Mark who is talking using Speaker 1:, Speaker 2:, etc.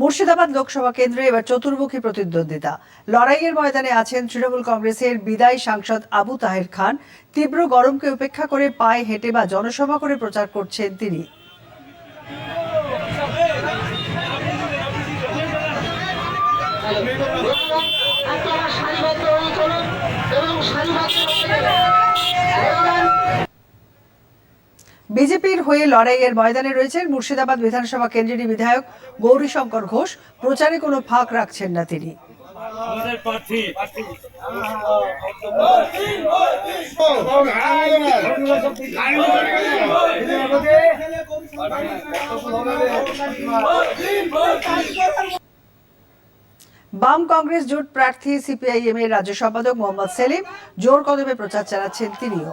Speaker 1: মুর্শিদাবাদ লোকসভা কেন্দ্রে এবার চতুর্মুখী প্রতিদ্বন্দ্বিতা। লড়াইয়ের ময়দানে আছেন তৃণমূল কংগ্রেসের বিদায়ী সাংসদ আবু তাহের খান। তীব্র গরমকে উপেক্ষা করে পায়ে হেঁটে বা জনসভা করে প্রচার করছেন তিনি।
Speaker 2: এবং
Speaker 1: বিজেপির হয়ে লড়াইয়ের ময়দানে রয়েছেন মুর্শিদাবাদ বিধানসভা কেন্দ্রেরই বিধায়ক গৌরীশঙ্কর ঘোষ। প্রচারে কোনো ফাঁক রাখছেন না তিনি।
Speaker 3: আমাদের প্রার্থী।
Speaker 1: বাম কংগ্রেস জোট প্রার্থী সিপিআইএম এর রাজ্য সম্পাদক মোহাম্মদ সেলিম জোর কদমে প্রচার চালাচ্ছেন তিনিও।